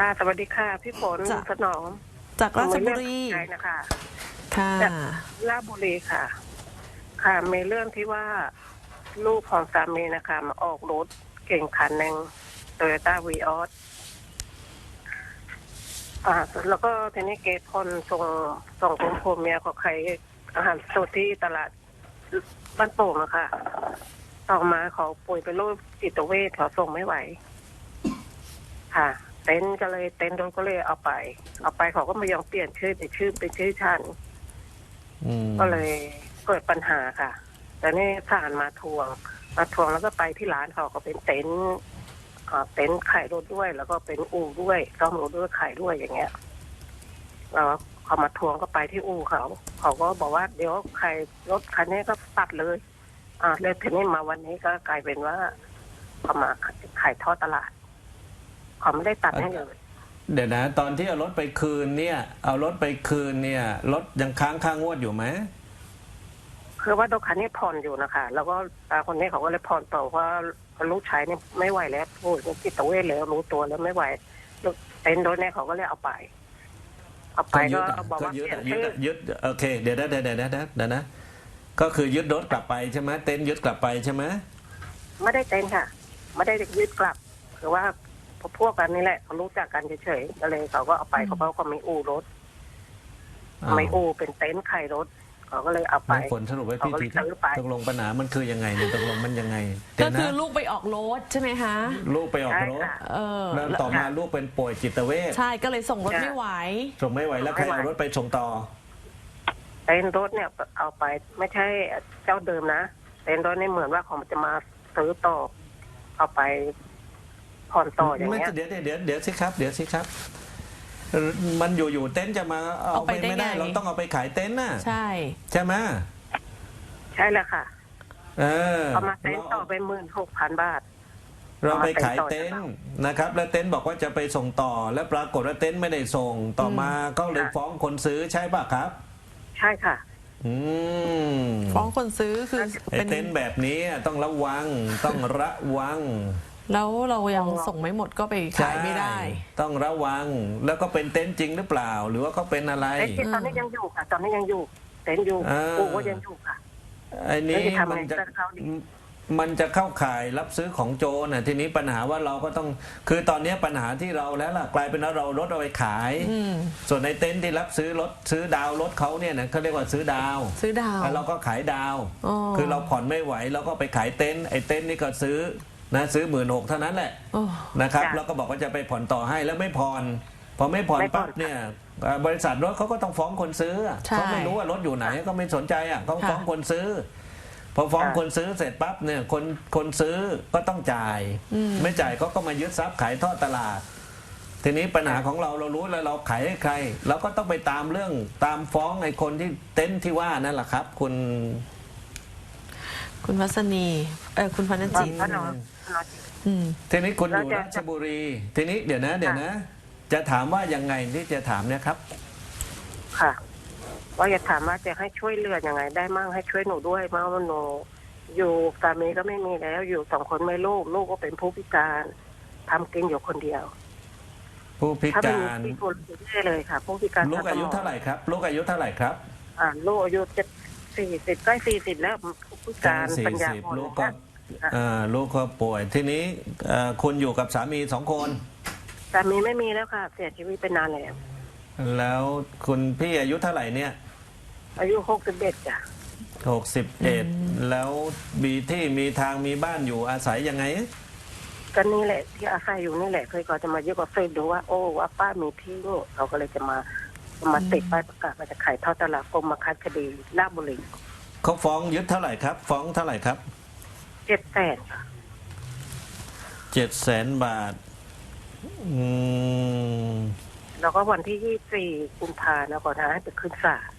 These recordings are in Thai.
ค่ะ สวัสดีค่ะ พี่ฝนจ้ะ สนองจากราชบุรีใช่นะคะ ค่ะ จากราชบุรีค่ะ ค่ะมีเรื่องที่ว่าลูกของสามีนะคะ มาออกรถเก่งคันหนึ่งโตโยต้าวีออสอ่า แล้วก็ทีนี้เกตคนส่งส่งคุณพ่อเมียของใครอาหารสดที่ตลาดบ้านโป่งนะคะต่อมาเขาป่วยเป็นโรคจิตเวชเขาส่งไม่ไหว ค่ะ เต็นท์ก็เลยเต็นท์รถก็เลยเอาไป เอาไปเขาก็ไม่ยอมเปลี่ยนชื่อเป็นชื่อเป็นชื่อฉันอืมก็เลยเกิดปัญหาค่ะ แต่นี่ทหารมาทวง มาทวงแล้วก็ไปที่ร้านเขาก็เป็นเต็นท์อ่าเต็นท์ขายรถด้วย แล้วก็เป็นอู่ด้วยซ่อมรถด้วยขายด้วยอย่างเงี้ยแล้วเขามาทวงก็ไปที่อู่เขา เขาก็บอกว่าเดี๋ยวใครรถคันนี้ก็ตัดเลย อ่าแล้วทีนี้มาวันนี้ก็กลายเป็นว่าเขามาขายทอดตลาด เขาไม่ได้ตัดให้เลย เดี๋ยวนะ ตอนที่เอารถไปคืนเนี่ย เอารถไปคืนเนี่ยรถยังค้างค่างวดอยู่ไหมคือว่ารถคันนี้ผ่อนอยู่นะคะแล้วก็ตาคนนี้เขาก็เลยผ่อนต่อเพราะลูกชายเนี่ยไม่ไหวแล้วพูดจิตเวชแล้วรู้ตัวแล้วไม่ไหวเต็นท์รถเนี่ยเขาก็เลยเอาไปเอาไปก็ยึก็ดอะบอกก็ว่ายึดเปลี่ยนอะยึดชื่ออะยึดโอเค เดี๋ยวนะเดี๋ยวนะเดี๋ยวนะเดี๋ยวนะก็คือยึดรถกลับไปใช่ไหมเต็นท์ยึดกลับไปใช่ไหมไม่ได้เต็นท์ค่ะ ไม่ได้ยึดกลับ คือว่า พวกกันนี่แหละเขารู้จักกันเฉยๆก็เลยเขาก็เอาไปเขาเพราะเขาไม่อู่รถ อ้าวไม่อู่เป็นเต็นท์ขายรถ เขาก็เลยเอาไป น้องฝนสรุปไว้พี่เขาก็ทีซื้อไป ตกลงปัญหามันคือยังไงเนี่ยตกลงมันยังไงเดี๋ก็ยวนะคือลูกไปออกรถใช่ไหมคะลูกไปออกใช่รถค่ะ เออแล้วต่อมาลูกเป็นป่วยจิตเวชใช่ก็เลยส่งรถค่ะไม่ไหว ส่งไม่ไหวแล้วใครเอารถไปส่งต่อ เต็นท์รถเนี่ยเอาไปไม่ใช่เจ้าเดิมนะเต็นท์รถนี่เหมือนว่าเขาจะมาซื้อต่อเอาไป ผ่อนต่ออย่างไม่เงี้ย เดี๋ยวเดี๋ยวเดี๋ยวเดี๋ยวสิครับ เดี๋ยวสิครับเอ่อมันอยู่อยู่เต็นท์จะมาเอาเอาไปไปได้ไม่ได้ ไง เราต้องเอาไปขายเต็นท์น่ะใช่ ใช่ไหมใช่แล้วค่ะเออเอามาเต็นท์ต่อไปหมื่นหกพันบาท เราไปขายเอามาเต็เต็นนท์ท์นะครับ แล้วเต็นท์บอกว่าจะไปส่งต่อ แล้วปรากฏว่าเต็นท์ไม่ได้ส่งต่อมาก็เลยฟ้องคนซื้อใช่ป่ะครับ ใช่ค่ะ อืมฟ้องคนซื้อคือไอ้เป็น เต็นท์แบบนี้ต้องระวังต้องระวัง แล้วเรายังส่งไม่หมดก็ไปขายไม่ได้ใช่ต้องระวังแล้วก็เป็นเต็นท์จริงหรือเปล่า หรือว่าเขาเป็นอะไรเต็นท์ที่ตอนนี้ยังอยู่ค่ะ ตอนนี้ยังอยู่เต็นท์อยู่อ่าอู่ก็ยังอยู่ค่ะไอ้นี้แล้วจะทำไงมันจะจะเข้าดีมันจะเข้าข่ายรับซื้อของโจรนะทีนี้ปัญหาว่าเราก็ต้อง คือตอนนี้ปัญหาที่เราแล้วล่ะกลายเป็นว่าเรารถเอาไปขายอืมส่วนในเต็นท์ที่รับซื้อรถซื้อดาวรถเขาเนี่ยนะเขาเรียกว่าซื้อดาว ซื้อดาวแล้วเราก็ขายดาวอ๋อคือเราผ่อนไม่ไหวเราก็ไปขายเต็นท์ไอ้เต็นท์นี่ก็ซื้อ นะซื้อหมื่นหกเท่านั้นแหละโอ้ นะครับ จ้ะแล้วก็บอกว่าจะไปผ่อนต่อให้แล้วไม่ผ่อนพอไม่ผ่อนไม่ผ่อน ปั๊บเนี่ยเอ่อบริษัทรถเขาก็ต้องฟ้องคนซื้ออะใช่เขาไม่รู้ว่ารถอยู่ไหนก็ไม่สนใจอะเขาฟ้องค่ะ คนซื้อ พอฟ้องค่ะ คนซื้อเสร็จปั๊บเนี่ยคนคนซื้อก็ต้องจ่ายอืมไม่จ่ายเขาก็มายึดทรัพย์ขายทอดตลาด ทีนี้ปัญหาของเราเรารู้แล้วเราขายให้ใครเราก็ต้องไปตามเรื่องตามฟ้องไอ้คนที่เต็นท์ที่ว่านั่นแหละครับ คุณ คุณวัสนีเออคุณพนันจิตพระนอนพระนอนอืม ทีนี้คุณอยู่แล้วจะราชบุรี ทีนี้เดี๋ยวนะ เดี๋ยวนะ จะถามว่ายังไงที่จะถามเนี่ยครับ ค่ะว่าอยากถามว่าจะให้ช่วยเหลือยังไง ได้มั่งให้ช่วยหนูด้วยเพราะว่าหนูอยู่สามีก็ไม่มีแล้ว อยู่สองคนไม่ลูกลูกก็เป็นผู้พิการทำกินอยู่คนเดียว ผู้พิถ้าเป็นการที่คนแย่เลยค่ะผู้พิการลูกอายุเท่าไหร่ครับ ลูกอายุเท่าไหร่ครับ อ่าลูกอายุจะ สี่สิบใกล้สี่สิบแล้วผู้พิการสี่ปัญญาสิบอ่อนลูกก็ค่ะเอ่อลูกก็ป่วย ทีนี้เอ่อคุณอยู่กับสามีสองคน สามีไม่มีแล้วค่ะ เสียชีวิตไปนานแล้ว แล้วคุณพี่อายุเท่าไหร่เนี่ยอายุหกสิบเอ็ดจ้ะหกสิบเอ็ดแล้วมีที่มีทางมีบ้านอยู่อาศัยยังไง ก็นี่แหละที่อาศัยอยู่นี่แหละเคยก็จะมาเยอะกว่าเฟซดูว่าโอ้ว่าป้ามีที่นี่เขาก็เลยจะมา มาติดป้ายประกาศว่าจะขายทอดตลาดกรมมาคัดคดีลาชบุรีเขาฟ้องยึดเท่าไหร่ครับ ฟ้องเท่าไหร่ครับเจ็ดแสนค่ะเจ็ดแสนบาท อืมแล้วก็วันที่ยี่สี่กุมภาแล้วก็ให้ไปขึ้นศาล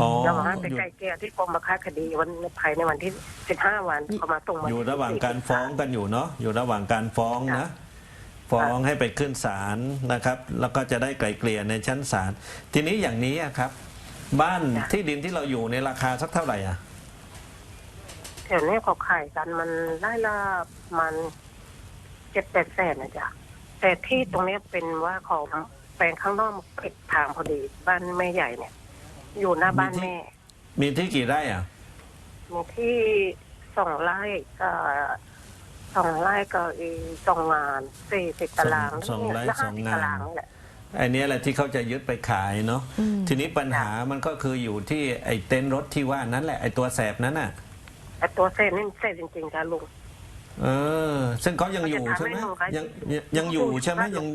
อ๋อแล้วก็ให้ไปอยู่ไกลเกลี่ยที่กรมมาคัดคดีวันภายในวันที่สิบห้าวันเขามาส่งมาอยู่ระหว่างการฟ้องกันอยู่เนาะอยู่ระหว่างการฟ้องนะค่ะ ฟ้องให้ไปขึ้นศาลนะครับ แล้วก็จะได้ไกลเกลี่ยในชั้นศาลทีนี้อย่างนี้อะครับ บ้านที่ดินที่เราอยู่ในราคาสักเท่าไหร่อะแถวนี้เขาขายกันมันไล่ละมันเจ็ดแปดแสนนะจ๊ะแต่ที่ตรงเนี้ยเป็นว่าของแปลงข้างนอกมันปิดทางพอดีบ้านแม่ใหญ่เนี่ย อยู่หน้าบ้านแม่มีที่กี่ไร่อะมีที่สองไร่ก็ สองไร่ก็อีสองงานสี่สิบตารางสองไร่และสห้าองสิบงานตารางนี่แหละไอ้เนี้ยแหละที่เขาจะยึดไปขายเนาะอืมทีนี้ปัญหามันก็คืออยู่ที่ไอ้เต็นท์รถที่ว่านั้นแหละไอ้ตัวแสบนั้นน่ะแต่ตัวเส้นนี่เส้นจริงๆค่ะลุงเออซึ่งเขายังอยู่ใช่ไหมเขาจะทำให้หนูขายยังยังยังอยู่ใช่ไหมยัง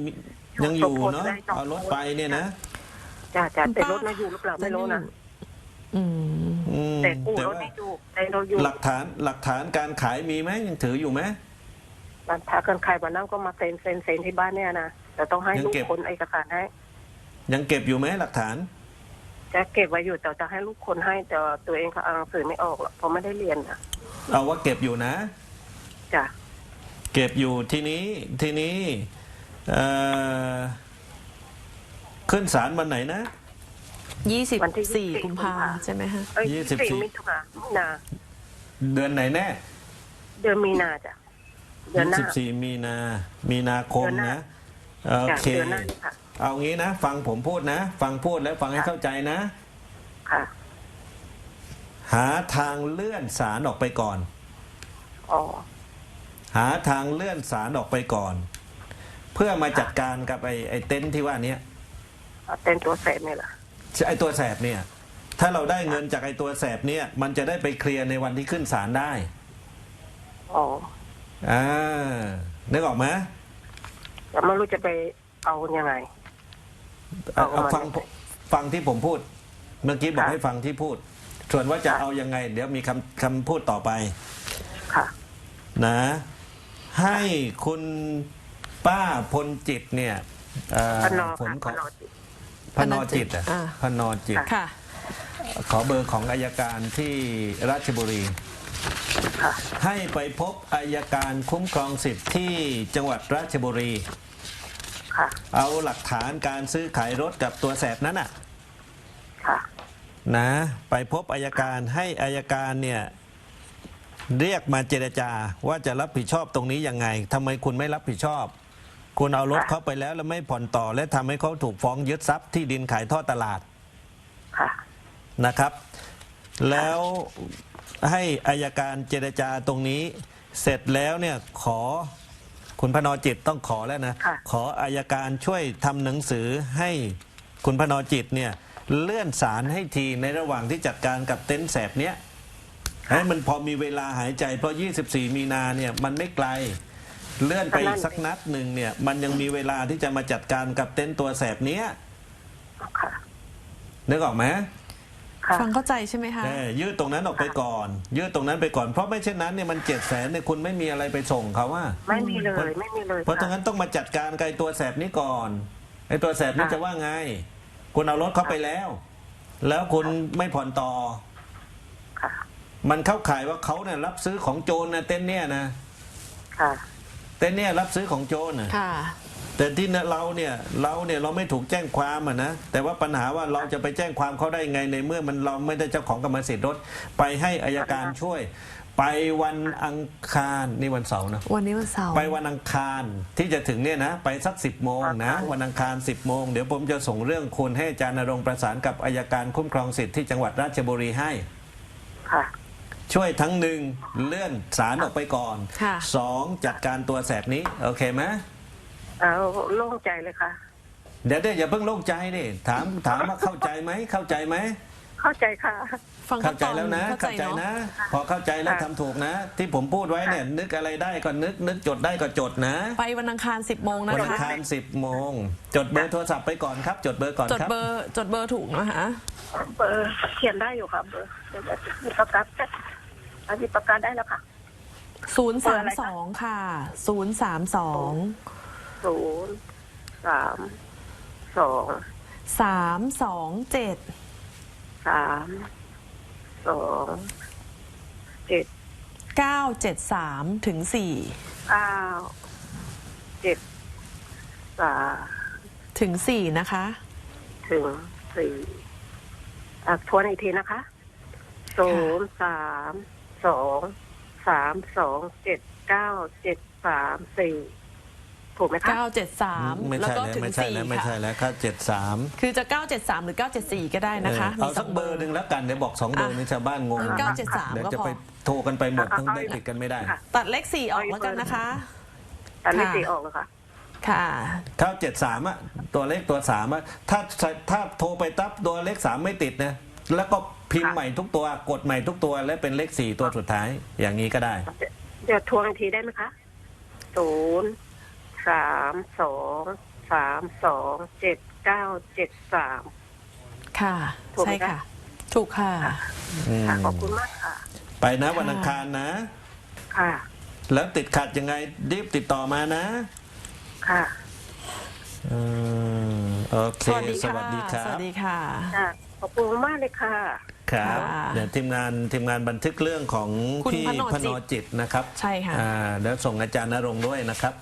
ยังอยู่เนาะเอารถไปเนี่ยนะจ้าจ้าแต่รถน่ะอยู่หรือเปล่าไม่รู้นะอืมอืมแต่กู้แต่รถว่าไม่อยู่แต่เราอยู่หลักฐานหลักฐานการขายมีไหมยังถืออยู่ไหม มันถ้าเกินใครวันนั้นก็มาเซ็นเซ็นเซ็นที่บ้านเนี่ยนะแต่ต้องให้ยังลูกเก็บ คนเอกสารให้ยังเก็บอยู่ไหมหลักฐาน จะเก็บไว้อยู่แต่จะให้ลูกคนให้แต่ตัวเองเขาอ่านหนังสือไม่ออกหรอกเพราะไม่ได้เรียนนะเอาว่าเก็บอยู่นะ จ้ะเก็บอยู่ทีนี้ทีนี้เอ่อขึ้นศาลวันไหนนะ ยี่สิบวันที่สี่24กุมภาใช่ไหมฮะ เอ้ยยี่สิบสี่สี่มิถุนามินาเดือนไหนแน่ เดือนมีนาจ้ะ เดือนหน้า 24 มีนา มีนาคมเดือนหน้านะโอจ้ะเค เดือนหน้านี่ค่ะ เอางี้นะ ฟังผมพูดนะ ฟังพูดแล้วฟังให้เข้าใจนะ ค่ะ หาทางเลื่อนศาลออกไปก่อน อ๋อ หาทางเลื่อนศาลออกไปก่อน เพื่อมาจัดการกับไอ้ไอ้เต็นท์ที่ว่าเนี้ยเอาเต็นตัวเสร็จนี่แหละไอ้ตัวแสบเนี่ย ถ้าเราได้เงินจากไอ้ตัวแสบเนี่ย มันจะได้ไปเคลียร์ในวันที่ขึ้นศาลได้ อ๋อ อ่านึกออกไหมแต่ไม่รู้จะไปเอายังไง เอาเอาเอามาฟังฟังที่ผมพูด เมื่อกี้บอกค่ะให้ฟังที่พูด ส่วนว่าจะค่ะ เอายังไง เดี๋ยวมีคำคำพูดต่อไป ค่ะ นะ ให้คุณป้าพลจิตเนี่ยเอ่อพนอผลค่ะขพองนอจิต พนอจิตอะอ่า พนอจิตค่ะค่ะ ขอเบอร์ของอายการที่ราชบุรีค่ะ ให้ไปพบอายการคุ้มครองสิทธิ์ที่จังหวัดราชบุรี ค่ะ เอาหลักฐานการซื้อขายรถกับตัวแสบนั้นอะ ค่ะ นะ ไปพบอายการให้อายการเนี่ยเรียกมาเจรจาว่าจะรับผิดชอบตรงนี้ยังไงทำไมคุณไม่รับผิดชอบ คุณเอารถค่ะเขาไปแล้วแล้วไม่ผ่อนต่อ และทำให้เขาถูกฟ้องยึดทรัพย์ที่ดินขายทอดตลาดค่ะ นะครับ แล้วให้อายการเจรจาตรงนี้ เสร็จแล้วเนี่ยขอคุณพนอจิตต้องขอแล้วนะค่ะขออายการช่วยทำหนังสือให้คุณพนอจิตเนี่ยเลื่อนศาลให้ทีในระหว่างที่จัดการกับเต็นท์แสบเนี้ยให้มันพอมีเวลาหายใจ เพราะ 24 มีนาเนี่ยมันไม่ไกลเลื่อนไปอีกสักนัดหนึ่งเนี่ยมันยังมีเวลาที่จะมาจัดการกับเต็นท์ตัวแสบเนี้ยค่ะนึกออกไหม ค่ะ ฟังเข้าใจใช่ไหมคะเออยืดตรงนั้นออกไปก่อน ยืดตรงนั้นไปก่อนเพราะไม่เช่นนั้นเนี่ยมันเจ็ดแสนเนี่ยคุณไม่มีอะไรไปส่งเขาว่า ไม่มีเลยไม่มีเลยเพราะตรงค่ะนั้นต้องมาจัดการกับไอ้ตัวแสบนี้ก่อนไอ้ตัวแสบนี้ค่ะจะว่าไง คุณเอารถเขาไปแล้ว แล้วคุณไม่ผ่อนต่อค่ะมันเข้าข่ายว่าเขาเนี่ยรับซื้อของโจรนะเต้นเนี่ยนะค่ะเต้นเนี่ยรับซื้อของโจรนะค่ะ แต่ที่เนี่ยเราเนี่ยเราเนี่ยเราไม่ถูกแจ้งความอะนะแต่ว่าปัญหาว่าเราจะไปแจ้งความเขาได้ไงในเมื่อมันเราไม่ได้เจ้าของกรรมสิทธิ์รถ ไปให้อายการช่วย ไปวันอังคารนี่วันเสาร์นะวันนี้วันเสาร์ไปวันอังคารที่จะถึงเนี่ยนะไปสักสิบโมงนะวันอังคารสิบโมงเดี๋ยวผมจะส่งเรื่องคุณให้อาจารย์นรงค์ประสานกับอายการคุ้มครองสิทธิ์ที่จังหวัดราชบุรีให้ค่ะช่วยทั้งหนึ่งเลื่อนศาลออกไปก่อนค่ะสองจัดการตัวแสบนี้ โอเคไหม เอาโล่งใจเลยค่ะ เดี๋ยวเดี๋ยวอย่าเพิ่งโล่งใจดิถามถามว่าเข้าใจไหมเข้าใจไหมเข้าใจค่ะ ฟังเข้าใจแล้วนะเข้าเข้าใจใจเนาะนะ พอเข้าใจแล้วค่ะทำถูกนะ ที่ผมพูดไว้เนี่ย นึกอะไรได้ก็นึก นึกจดได้ก็จดนะ ไปวันอังคารสิบโมงนะวันอังคะคารสิบโมงจดเบอร์โทรศัพท์ไปก่อนครับ จดเบอร์ก่อนจดครับ เบอร์จดเบอร์ถูกนะคะเบอร์เขียนได้อยู่ค่ะเบอร์เดี๋ยวจะหยิบปากกาเอาหยิบปากกาได้แล้วค่ะศูนย์เบอสาร์มอะไรสคะองค่ะ ศูนย์สามสองศูนย์สามสองสามสองเจ็ดสามสองเจ็ดเก้าเจ็ดสามถึงสี่เก้าเจ็ดสามถึงสี่นะคะ ถึงสี่อะทวนอีกทีนะคะศูนย์สามสองสามสองเจ็ดเก้าเจ็ดสามสี่โท ถูกไหมคะ973ไม่แล้วใช่ก็แล้วถึงไม่ใช่แล้ว4ไม่ใช่ค่ะ แล้วครับเจ็ดสามคือจะ 973 หรือ 974 ก็ได้นะคะเอามีสสัอกงเบอร์หนึ่งแล้วกันเดี๋ยวบอกสองเบอร์อะนี่ชาวบ้านงงเก้าเจ็ดสามเดี๋ยวก็จะพอไปโทรกันไปหมดเอาทั้งเอาได้ติดกันไม่ได้ค่ะ ตัดเลข 4 ออกแล้วกันนะคะ แต่เลขค่ะสี่ออกแล้วค่ะ ค่ะเก้าเจ็ดสามอะตัวเลขตัวสามอะถ้าถ้าโทรไปตับตัวเลขสามไม่ติดนะแล้วก็พิมพ์ค่ะ ใหม่ทุกตัวกดใหม่ทุกตัวและเป็นเลขสี่ตัวสุดท้ายอย่างนี้ก็ได้ เดี๋ยวทวงอีกทีได้ไหมคะศูนย์ สามสองสามสองเจ็ดเก้าเจ็ดสาม ค่ะ ถูกไหมใช่คะค่ะ ถูกค่ะ อืมค่ะขอบคุณมากค่ะ ไปนะค่ะวันอังคารนะ ค่ะ แล้วติดขัดยังไงรีบติดต่อมานะค่ะ อืมโอเคสวัสดีสค่ะวัสดีครัสวับ สดีค่ะ ค่ะ ขอบคุณมากเลยค่ะ ครับค่ะเดี๋ยวทีมงานทีมงานบันทึกเรื่องของคุณพี่พนจิตพนจิตนะครับใช่ค่ะ อ่าแล้วส่งอาจารย์นรงค์ด้วยนะครับ